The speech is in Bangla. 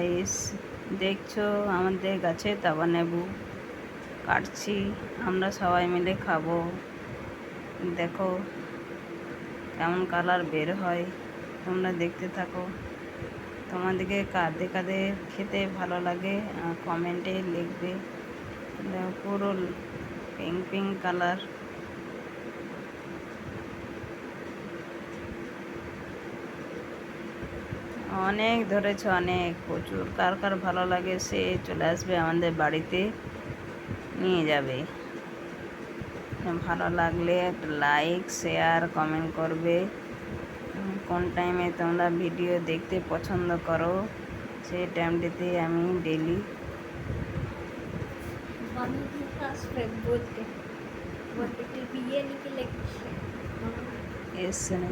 গাইস দেখছ আমাদের গাছে তাবা নেবু, কাটছি, আমরা সবাই মিলে খাব। দেখো কেমন কালার বের হয়, তোমরা দেখতে থাকো। তোমাদেরকে কাঁদে কাঁদে খেতে ভালো লাগে কমেন্টে লিখবে। পুরো পিঙ্ক পিঙ্ক কালার অনেক ধরেছ অনেক। প্রচুর কার কার ভালো লাগে সে চলে আসবে আমাদের বাড়িতে নিয়ে যাবে। ভালো লাগলে একটা লাইক শেয়ার কমেন্ট করবে। কোন টাইমে তোমরা ভিডিও দেখতে পছন্দ করো সেই টাইমটিতে আমি ডেলি এসছে না